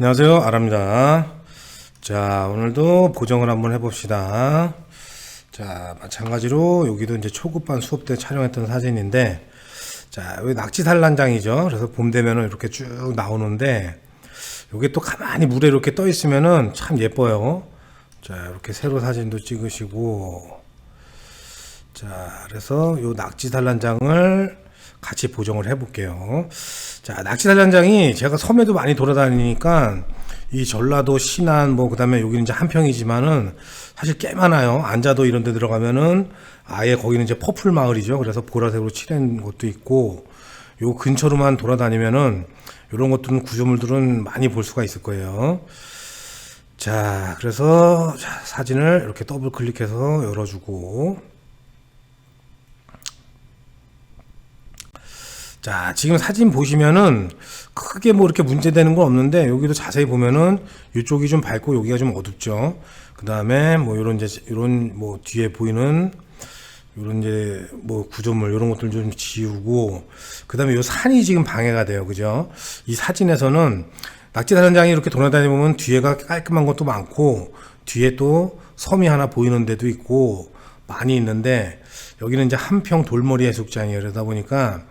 안녕하세요. 아랍니다. 자, 오늘도 보정을 한번 해봅시다. 자, 마찬가지로 여기도 이제 초급반 수업 때 촬영했던 사진인데, 자, 여기 낙지 산란장이죠. 그래서 봄 되면은 이렇게 쭉 나오는데, 여기 또 가만히 물에 이렇게 떠 있으면은 참 예뻐요. 자, 이렇게 세로 사진도 찍으시고, 자, 그래서 요 낙지 산란장을 같이 보정을 해볼게요. 자, 낙지산란장이 제가 섬에도 많이 돌아다니니까 이 전라도 신안 뭐 그다음에 여기는 이제 한평이지만은 사실 꽤 많아요. 안자도 이런 데 들어가면은 아예 거기는 이제 퍼플 마을이죠. 그래서 보라색으로 칠한 곳도 있고 요 근처로만 돌아다니면은 이런 것들은 구조물들은 많이 볼 수가 있을 거예요. 자, 그래서 자, 사진을 이렇게 더블 클릭해서 열어주고 자, 지금 사진 보시면은 크게 뭐 이렇게 문제되는 건 없는데 여기도 자세히 보면은 이쪽이 좀 밝고 여기가 좀 어둡죠. 그 다음에 뭐 이런 이제 이런 뭐 뒤에 보이는 이런 이제 뭐 구조물 이런 것들 좀 지우고 그 다음에 요 산이 지금 방해가 돼요. 그죠? 이 사진에서는 낙지사전장이 이렇게 돌아다니 보면 뒤에가 깔끔한 것도 많고 뒤에 또 섬이 하나 보이는 데도 있고 많이 있는데 여기는 이제 한평 돌머리 해수욕장이에요. 그러다 보니까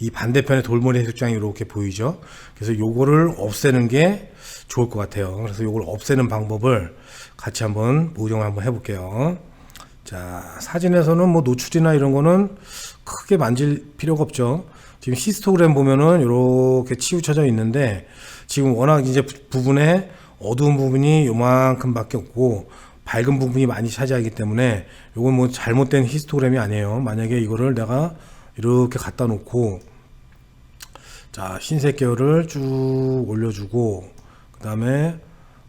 이 반대편에 돌머리 해수욕장이 이렇게 보이죠. 그래서 요거를 없애는 게 좋을 것 같아요. 그래서 요걸 없애는 방법을 같이 한번 보정을 한번 해볼게요. 자, 사진에서는 뭐 노출이나 이런 거는 크게 만질 필요가 없죠. 지금 히스토그램 보면은 이렇게 치우쳐져 있는데 지금 워낙 이제 부- 부분에 어두운 부분이 요만큼밖에 없고 밝은 부분이 많이 차지하기 때문에 요건 뭐 잘못된 히스토그램이 아니에요. 만약에 이거를 내가 이렇게 갖다 놓고 자 흰색 계열을 쭉 올려주고 그 다음에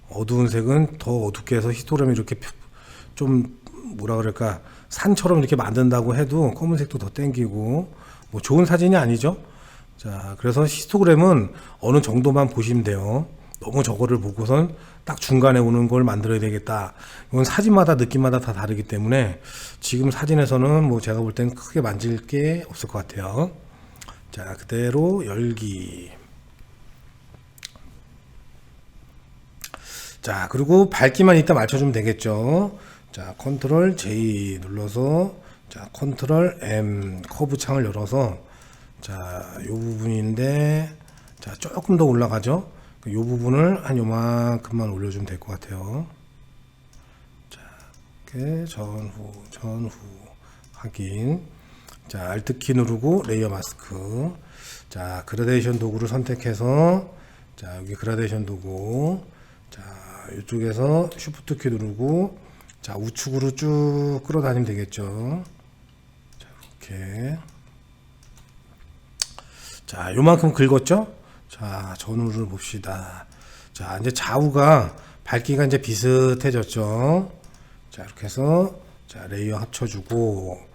어두운 색은 더 어둡게 해서 히스토그램이 이렇게 펴- 좀 뭐라 그럴까 산처럼 이렇게 만든다고 해도 검은색도 더 땡기고 뭐 좋은 사진이 아니죠. 자 그래서 히스토그램은 어느 정도만 보시면 돼요. 너무 저거를 보고선 딱 중간에 오는 걸 만들어야 되겠다. 이건 사진마다 느낌마다 다 다르기 때문에 지금 사진에서는 뭐 제가 볼 땐 크게 만질 게 없을 것 같아요. 자 그대로 열기. 자, 그리고 밝기만 이따 맞춰주면 되겠죠. 자, 컨트롤 J 눌러서, 자, 컨트롤 M 커브 창을 열어서, 자, 요 부분인데, 자, 조금 더 올라가죠. 그요 부분을 한 요만큼만 올려주면 될 것 같아요. 자, 이렇게 전후, 전후 확인. 자, Alt키 누르고 레이어 마스크. 자, 그라데이션 도구를 선택해서, 자, 여기 그라데이션 도구. 자, 이쪽에서 쉬프트 키 누르고, 자, 우측으로 쭉 끌어다니면 되겠죠. 자, 이렇게. 자, 요만큼 긁었죠? 자, 전후를 봅시다. 자, 이제 좌우가 밝기가 이제 비슷해졌죠? 자, 이렇게 해서, 자, 레이어 합쳐주고,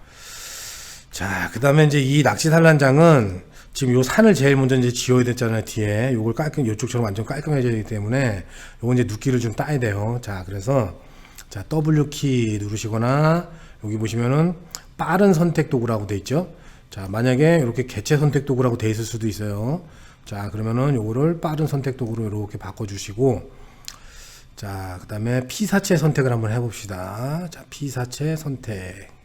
자, 그 다음에 이제 이 낚시 산란장은 지금 요 산을 제일 먼저 이제 지어야 됐잖아요, 뒤에. 요걸 깔끔, 요쪽처럼 완전 깔끔해져야 되기 때문에 요거 이제 눕기를 좀 따야 돼요. 자, 그래서 자, W키 누르시거나 여기 보시면은 빠른 선택 도구라고 돼 있죠. 자, 만약에 이렇게 개체 선택 도구라고 돼 있을 수도 있어요. 자, 그러면은 요거를 빠른 선택 도구로 이렇게 바꿔주시고 자, 그 다음에 피사체 선택을 한번 해봅시다. 자, 피사체 선택.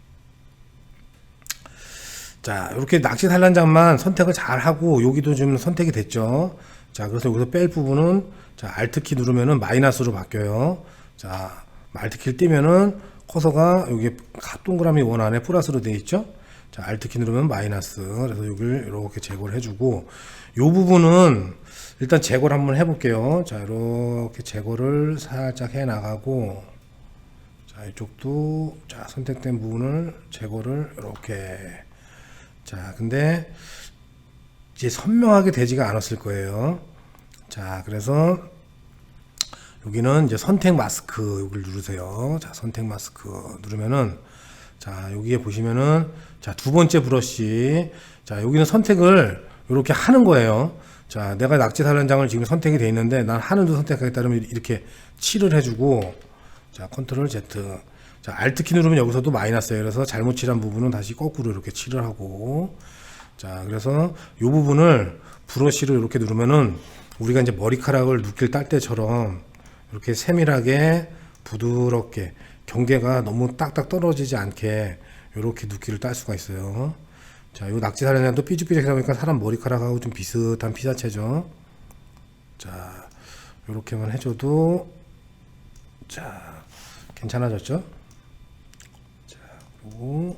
자, 이렇게 낚시 산란장만 선택을 잘 하고 여기도 좀 선택이 됐죠. 자, 그래서 여기서 뺄 부분은 자, Alt키 누르면은 마이너스로 바뀌어요. 자, Alt키를 띄면은 커서가 여기 동그라미 원 안에 플러스로 되어 있죠. 자, Alt키 누르면 마이너스. 그래서 여기를 이렇게 제거를 해주고 요 부분은 일단 제거를 한번 해볼게요. 자, 이렇게 제거를 살짝 해 나가고 자, 이쪽도 자, 선택된 부분을 제거를 이렇게 자, 근데 이제 선명하게 되지가 않았을 거예요. 자, 그래서 여기는 이제 선택 마스크 여기를 누르세요. 자, 선택 마스크 누르면은 자, 여기에 보시면은 자, 두 번째 브러쉬. 자, 여기는 선택을 이렇게 하는 거예요. 자, 내가 낙지 산란장을 지금 선택이 돼 있는데 난 하늘도 선택하겠다 그러면 이렇게 칠을 해주고 자, 컨트롤 Z. 자, Alt 키 누르면 여기서도 마이너스예요. 그래서 잘못 칠한 부분은 다시 거꾸로 이렇게 칠을 하고 자, 그래서 이 부분을 브러쉬를 이렇게 누르면은 우리가 이제 머리카락을 눕길 딸 때처럼 이렇게 세밀하게 부드럽게 경계가 너무 딱딱 떨어지지 않게 이렇게 눕기를 딸 수가 있어요. 자, 요 낙지 사랑장도 삐죽삐죽하다 보니까 사람 머리카락하고 좀 비슷한 피사체죠. 자, 요렇게만 해줘도 자, 괜찮아졌죠? 자, 그리고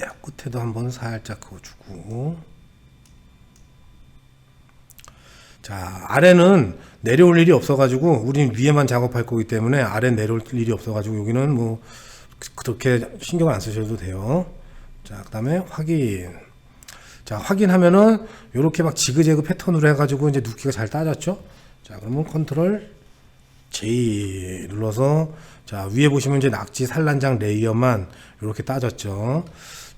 야, 끝에도 한번 살짝 그어주고. 자 아래는 내려올 일이 없어가지고 우린 위에만 작업할 거기 때문에 아래 내려올 일이 없어가지고 여기는 뭐 그렇게 신경을 안 쓰셔도 돼요. 자 그 다음에 확인. 자 확인하면은 이렇게 막 지그재그 패턴으로 해가지고 이제 눕기가 잘 따졌죠? 자 그러면 컨트롤 J 눌러서 자 위에 보시면 이제 낙지 산란장 레이어만 이렇게 따졌죠.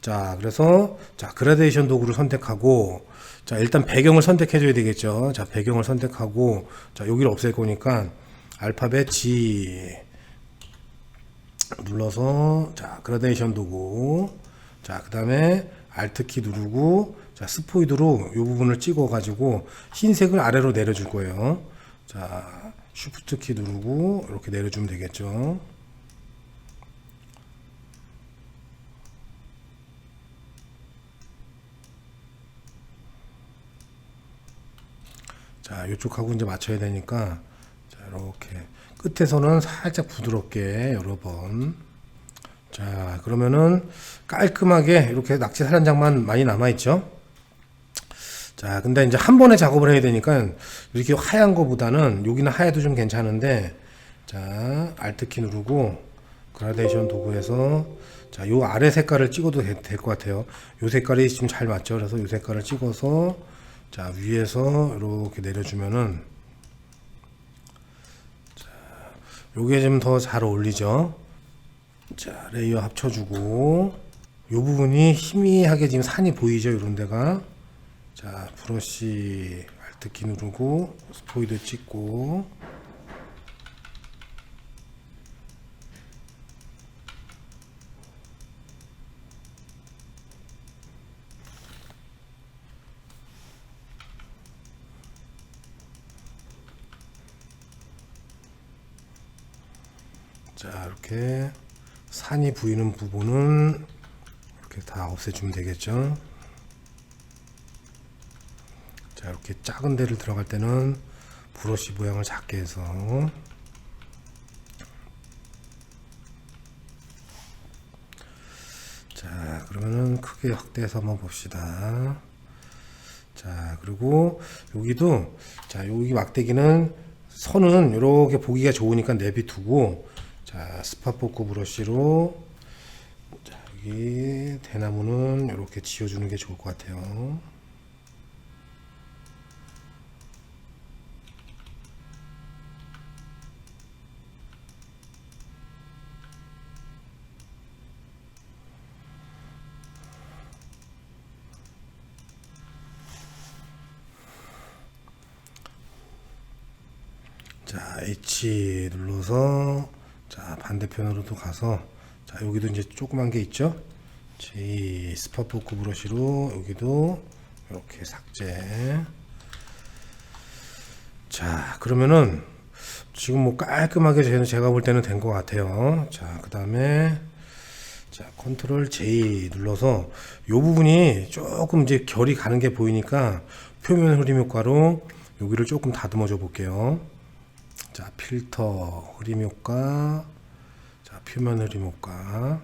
자 그래서 자 그라데이션 도구를 선택하고 자 일단 배경을 선택해 줘야 되겠죠. 자 배경을 선택하고 자 여기를 없앨 거니까 알파벳 G 눌러서 자 그라데이션 도구 자 그다음에 알트 키 누르고 자 스포이드로 이 부분을 찍어 가지고 흰색을 아래로 내려 줄 거예요. 자 쉬프트 키 누르고 이렇게 내려주면 되겠죠. 자, 이쪽하고 이제 맞춰야 되니까 자, 이렇게 끝에서는 살짝 부드럽게 여러 번. 자, 그러면은 깔끔하게 이렇게 낙지 살란장만 많이 남아 있죠. 자, 근데 이제 한 번에 작업을 해야 되니까 이렇게 하얀 거보다는 여기는 하얘도 좀 괜찮은데 자, 알트 키 누르고 그라데이션 도구에서 자, 요 아래 색깔을 찍어도 될 것 같아요. 요 색깔이 지금 잘 맞죠. 그래서 요 색깔을 찍어서 자, 위에서 이렇게 내려주면은 자, 요게 좀 더 잘 어울리죠. 자, 레이어 합쳐주고 요 부분이 희미하게 지금 산이 보이죠. 이런 데가 자, 브러쉬 알트 키 누르고 스포이드 찍고 자, 이렇게 산이 보이는 부분은 이렇게 다 없애주면 되겠죠. 자 이렇게 작은 데를 들어갈 때는 브러쉬 모양을 작게 해서. 자 그러면은 크게 확대해서 한번 봅시다. 자 그리고 여기도 자 여기 막대기는 선은 이렇게 보기가 좋으니까 내비두고 자 스파포크 브러쉬로 자 여기 대나무는 이렇게 지워주는 게 좋을 것 같아요 자, H 눌러서 자, 반대편으로도 가서 자, 여기도 이제 조그만 게 있죠? J 스파포크 브러쉬로 여기도 이렇게 삭제. 자, 그러면은 지금 뭐 깔끔하게 제가 볼 때는 된 것 같아요. 자, 그 다음에 자, 컨트롤 J 눌러서 요 부분이 조금 이제 결이 가는 게 보이니까 표면 흐림 효과로 여기를 조금 다듬어 줘 볼게요. 자, 필터 흐림 효과. 자, 표면 흐림 효과.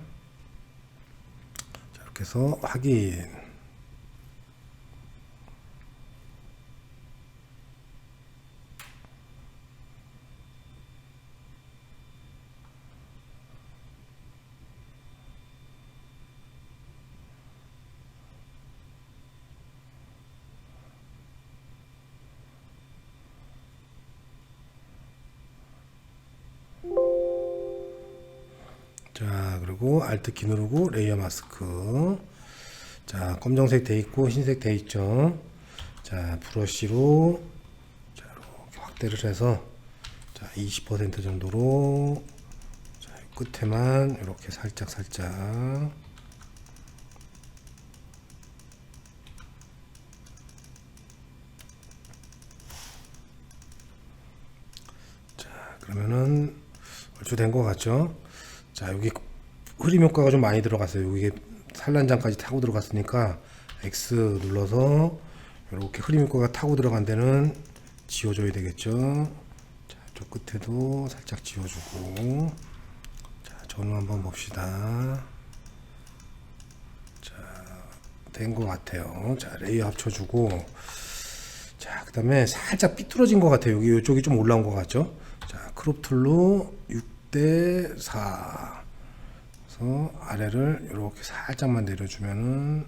자, 이렇게 해서 확인. 누르고 Alt키 누르고 레이어 마스크 자 검정색 돼 있고 흰색 돼 있죠? 자 브러쉬로 자, 이렇게 확대를 해서 자 20% 정도로 자, 끝에만 이렇게 살짝 살짝. 그러면은 얼추 된 것 같죠? 자, 여기 흐림 효과가 좀 많이 들어갔어요. 여기 산란장까지 타고 들어갔으니까 X 눌러서 이렇게 흐림 효과가 타고 들어간 데는 지워줘야 되겠죠. 자, 저 끝에도 살짝 지워주고. 자, 전후 한번 봅시다. 자, 된 것 같아요. 자, 레이어 합쳐주고. 자, 그 다음에 살짝 삐뚤어진 것 같아요. 여기 이쪽이 좀 올라온 것 같죠? 자, 크롭 툴로 6대 4. 그래서 아래를 이렇게 살짝만 내려주면은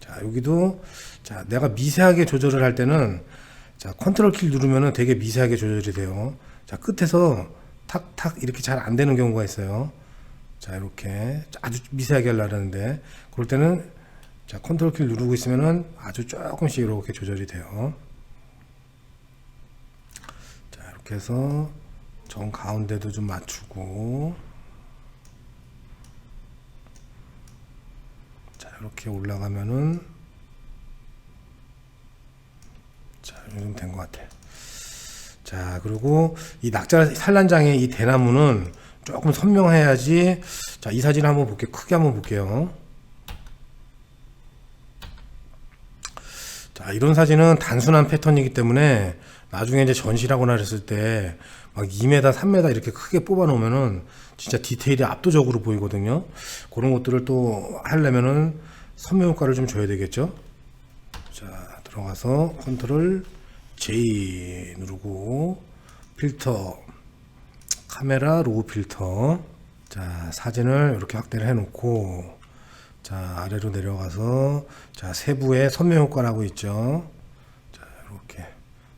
자, 여기도 자, 내가 미세하게 조절을 할 때는 자, 컨트롤 키 누르면은 되게 미세하게 조절이 돼요. 자, 끝에서 탁탁 이렇게 잘 안 되는 경우가 있어요. 자, 이렇게 아주 미세하게 하려는데 그럴 때는 자, 컨트롤 키를 누르고 있으면은 아주 조금씩 이렇게 조절이 돼요. 자, 이렇게 해서 정 가운데도 좀 맞추고 이렇게 올라가면은 자, 요즘 된 것 같아. 자, 그리고 이 낙자 산란장의 이 대나무는 조금 선명해야지. 자, 이 사진 한번 볼게요. 크게 한번 볼게요. 자, 이런 사진은 단순한 패턴이기 때문에 나중에 이제 전시라거나 그랬을 때 막 2m, 3m 이렇게 크게 뽑아 놓으면은 진짜 디테일이 압도적으로 보이거든요. 그런 것들을 또 하려면은 선명 효과를 좀 줘야 되겠죠. 자, 들어가서 컨트롤 J 누르고 필터 카메라 로우 필터 자, 사진을 이렇게 확대를 해 놓고 자, 아래로 내려가서 자, 세부에 선명 효과라고 있죠. 자, 이렇게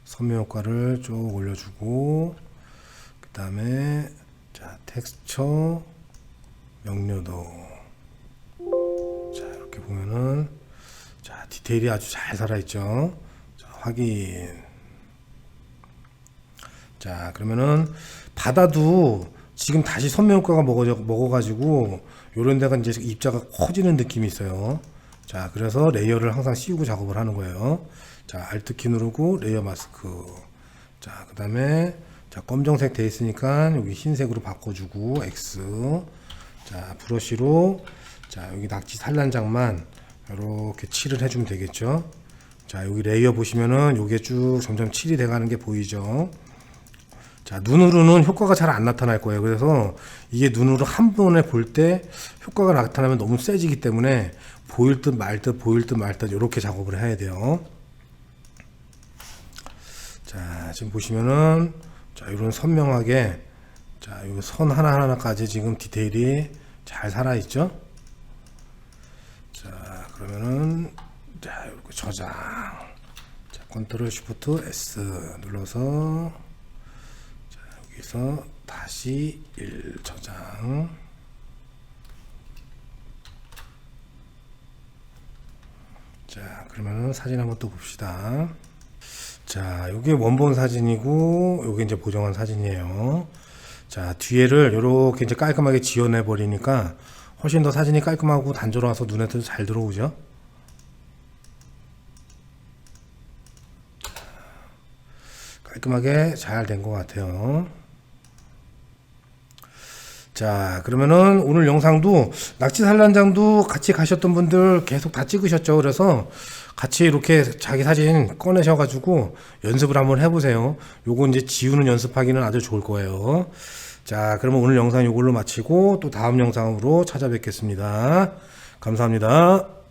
선명 효과를 쭉 올려주고 그다음에 자, 텍스처 명료도 자, 이렇게 보면은 자, 디테일이 아주 잘 살아 있죠. 자, 확인. 자, 그러면은 바다도 지금 다시 선명 효과가 먹어 먹어가지고 요런 데가 이제 입자가 커지는 느낌이 있어요. 자, 그래서 레이어를 항상 씌우고 작업을 하는 거예요. 자, 알트 키 누르고 레이어 마스크. 자, 그 다음에 자, 검정색 돼 있으니까 여기 흰색으로 바꿔주고 X. 자, 브러쉬로 자, 여기 낙지 산란장만 이렇게 칠을 해주면 되겠죠. 자, 여기 레이어 보시면은 요게 쭉 점점 칠이 돼가는 게 보이죠. 자, 눈으로는 효과가 잘 안 나타날 거예요. 그래서 이게 눈으로 한 번에 볼 때 효과가 나타나면 너무 세지기 때문에 보일 듯 말 듯 보일 듯 말 듯 이렇게 작업을 해야 돼요. 자, 지금 보시면은 자, 이런 선명하게 자, 이 선 하나하나까지 지금 디테일이 잘 살아 있죠? 자, 그러면은 자, 이렇게 저장. 자, 컨트롤 쉬프트 S 눌러서 자, 여기서 다시 1 저장. 자, 그러면은 사진 한번 또 봅시다. 자, 요게 원본 사진이고, 요게 이제 보정한 사진이에요. 자, 뒤에를 요렇게 이제 깔끔하게 지어내 버리니까 훨씬 더 사진이 깔끔하고 단조로워서 눈에도 잘 들어오죠. 깔끔하게 잘 된 것 같아요. 자, 그러면은 오늘 영상도 낙지 산란장도 같이 가셨던 분들 계속 다 찍으셨죠. 그래서 같이 이렇게 자기 사진 꺼내셔 가지고 연습을 한번 해보세요. 요거 이제 지우는 연습하기는 아주 좋을 거예요. 자, 그러면 오늘 영상 이걸로 마치고 또 다음 영상으로 찾아뵙겠습니다. 감사합니다.